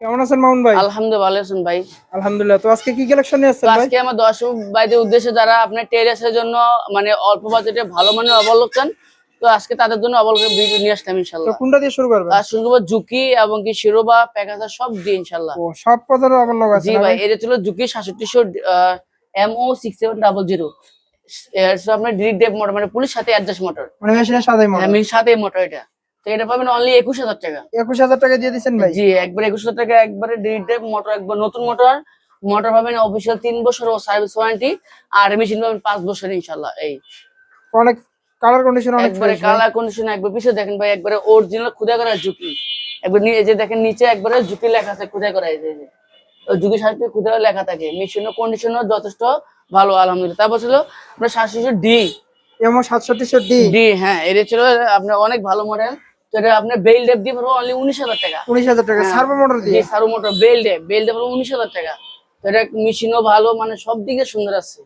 কেমন আছেন মামুন ভাই? আলহামদুলিল্লাহ ভালো আছেন ভাই। আলহামদুলিল্লাহ তো আজকে কি কালেকশন নিয়ে আসছেন ভাই? আজকে আমার দর্শক ভাইদের উদ্দেশ্যে যারা আপনার টেরেসের জন্য মানে অল্প বাজেটে ভালো মানের অবলোক চান তো আজকে তাদের জন্য অবলোকের ভিডিও নিয়ে আসলাম তো কোনটা দিয়ে শুরু আর শুরু করব ঝুঁকি এবং কি শিরোবা প্যাকাসা সব দিয়ে ইনশাল্লাহ ও সব প্রকারের আবার আছে জি ভাই এটা ছিল ঝুঁকি সাতষট্টিশো M O six seven double zero আপনার ডিরেক্ট ডেপ মোটর মানে পুলিশ সাথে অ্যাডজাস্ট মোটর মানে মেশিনের সাদাই মডেল আমি সাথে মোটর এটা। তো এটা পাবেন অনলি একুশ হাজার টাকা। একুশ হাজার টাকা দিয়ে দিচ্ছেন ভাই? জি একবার একুশ হাজার টাকা একবারে ডেপ মোটর একবার নতুন মোটর মোটর পাবেন অফিসিয়াল তিন বছর ও সার্ভিস ওয়ারেন্টি আর মেশিন পাবেন পাঁচ বছর ইনশাল্লাহ এই। অনেক কালার কন্ডিশন অনেক একবারে কালার কন্ডিশন একবার পিছিয়ে দেখেন ভাই একবারে অরিজিনাল খুদা করা ঝুঁকি। একবার এই যে দেখেন নিচে একবারে ঝুঁকি লেখা আছে খুদা করা এই যে ঝুঁকি সাথে খুদা লেখা থাকে মেশিনের কন্ডিশনও যথেষ্ট ভালো আলহামদুলিল্লাহ। তারপর ছিল আপনার সাতশো ডি এমন সাতষট্টিশো ডি ডি হ্যাঁ এটা ছিল আপনার অনেক ভালো মডেল তো এটা আপনার বেল ডেপ দিয়ে পড়ব অনলি উনিশ হাজার টাকা। উনিশ হাজার টাকা। সার্ভো মোটর জি দিয়ে? সারু মোটর বেল ডেপ বেল ডেপ উনিশ হাজার টাকা। তো এটা মেশিনও ভালো মানে সব দিকে সুন্দর আছে।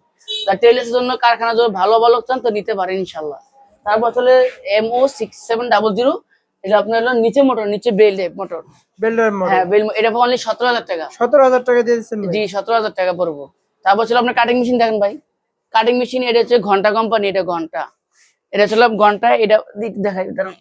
জন্য কারখানা যদি ভালো ভালো চান তো নিতে পারেন ইনশাল্লাহ তারপর হলে M O six seven double zero এটা আপনার হলো নিচে মোটর নিচে বেল ডেপ মোটর বেল্ডার হ্যাঁ বেল এটা অনলি সতেরো হাজার টাকা। সতেরো হাজার টাকা দিয়ে দিচ্ছেন জি সতেরো হাজার টাকা পড়ব। তারপর ছিল আপনার কাটিং মেশিন দেখেন ভাই। কাটিং মেশিন এটা হচ্ছে ঘণ্টা কোম্পানি এটা ঘণ্টা। এটা ছিল ঘণ্টা এটা দিক দেখাই দাঁড়ান।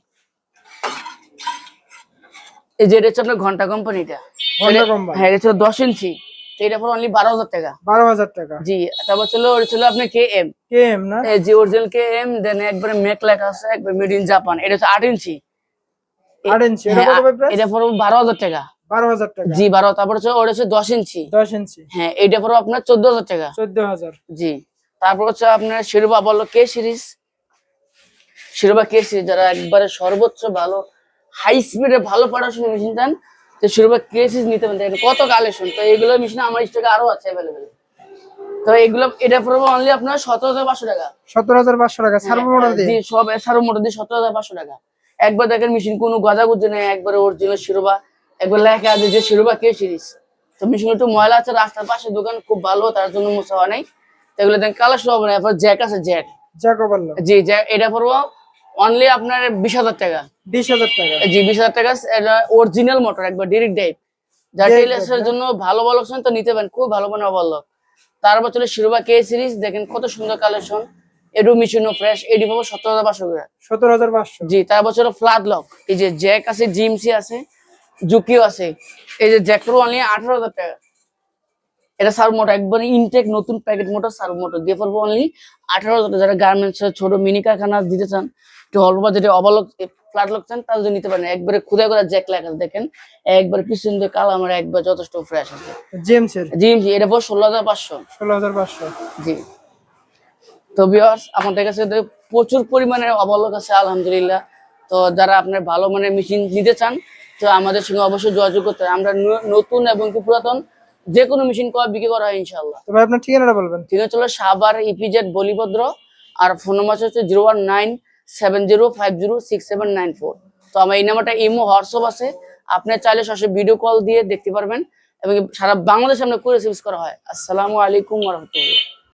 এই যে এটা হচ্ছে আপনার ঘণ্টা কোম্পানিটা। ঘণ্টা। হ্যাঁ এটা ছিল দশ ইঞ্চি। এটা পর অনলি বারো হাজার টাকা। বারো হাজার টাকা। জি তারপর ছিল ওটা ছিল আপনার কে এম কে এম না? জি অরিজিনাল কে এম দেন একবারে মেক লেখা আছে একবার মেড ইন জাপান এটা হচ্ছে আট ইঞ্চি। আট ইঞ্চি। এটা হ্যাঁ, এটা পড়ব বারো হাজার টাকা। বারো হাজার টাকা। জি বারো তারপর হচ্ছে ওটা হচ্ছে দশ ইঞ্চি। দশ ইঞ্চি। হ্যাঁ এইটা পড়ব আপনার চোদ্দ হাজার টাকা। চোদ্দ হাজার। জি তারপর হচ্ছে আপনার শিরোবা বলল কে সিরিজ শিরোবা কে সিরিজ যারা একবারে সর্বোচ্চ ভালো হাই স্পিডে ভালো পড়াশোনা মেশিন চান তো শিরোবা কে নিতে পারেন দেখেন কত কালেকশন তো এইগুলো মেশিন আমার স্টকে আরও আছে অ্যাভেলেবেল তো এগুলো এটা পড়ব অনলি আপনার সতেরো হাজার পাঁচশো টাকা। সতেরো হাজার পাঁচশো টাকা সার্ভো মোটর দিয়ে? সব মোটর দিয়ে সতেরো হাজার পাঁচশো টাকা। একবার দেখেন মেশিন কোনো গজাগুজি নেই একবারে অরিজিনাল শিরোবা একবার লেখা আছে যে শিরোবা কে সিরিজ তো মেশিন একটু ময়লা আছে রাস্তার পাশে দোকান খুব ভালো তার জন্য মোছা হয় নাই। এগুলো দেখেন কালার সব না এরপর জ্যাক আছে জ্যাক জি জ্যাক এটা পড়ব অনলি আপনার বিশ হাজার টাকা। বিশ হাজার টাকা। জি বিশ হাজার টাকা অরিজিনাল মোটর একবার ডিরেক্ট ডাইভ যা Direct জন্য ভালো ভালো অপশন তো নিতে পারেন খুব ভালো মানে অবল্লক তারপর চলে শিরোবা কে সিরিজ দেখেন কত সুন্দর কালেকশন এডু মিশনো ফ্রেশ এডি পাবো সত্তর হাজার পাঁচশো করে। সতেরো হাজার পাঁচশো। জি তার বছর ফ্লাড লক এই যে জ্যাক আছে জিএমসি আছে জুকিও আছে। এই যে জ্যাক প্রো অনলি আঠারো হাজার টাকা। এটা সার মোটর একবারে ইনটেক নতুন প্যাকেট মোটর সার মোটর। দিয়ে পড়ব অনলি আঠারো হাজার যারা গার্মেন্টস ছোট মিনি কারখানা দিতে চান একটু অল্প বাজেটে অবলক ফ্ল্যাট লক চান তাদের নিতে পারেন। একবারে খুদা করে জ্যাক লেখা দেখেন। একবার পিছন দিয়ে কালো আমার একবার যথেষ্ট ফ্রেশ আছে। জেমস এর? জিএমসি এটা পর ষোলো হাজার পাঁচশো। ষোলো হাজার পাঁচশো। জি। তো ভিউয়ার্স আমাদের কাছে প্রচুর পরিমাণে অবলোক আছে আলহামদুলিল্লাহ। তো যারা আপনার ভালো মানের মেশিন নিতে চান তো আমাদের সঙ্গে অবশ্যই যোগাযোগ করতে হবে। আমরা নতুন এবং কি পুরাতন যে কোনো মেশিন কবে বিক্রি করা হয় ইনশাল্লাহ তো ভাই আপনার ঠিকানাটা বলবেন? ঠিক আছে চলো সাবার ইপিজেড বলিভদ্র আর ফোন নাম্বার হচ্ছে zero one nine seven zero five zero six seven nine four তো আমার এই নাম্বারটা ইমো হোয়াটসঅ্যাপ আছে। আপনি চাইলে সরাসরি ভিডিও কল দিয়ে দেখতে পারবেন এবং সারা বাংলাদেশে আমরা করে সার্ভিস করা হয়। আসসালামু আলাইকুম রহমতুল্লাহ।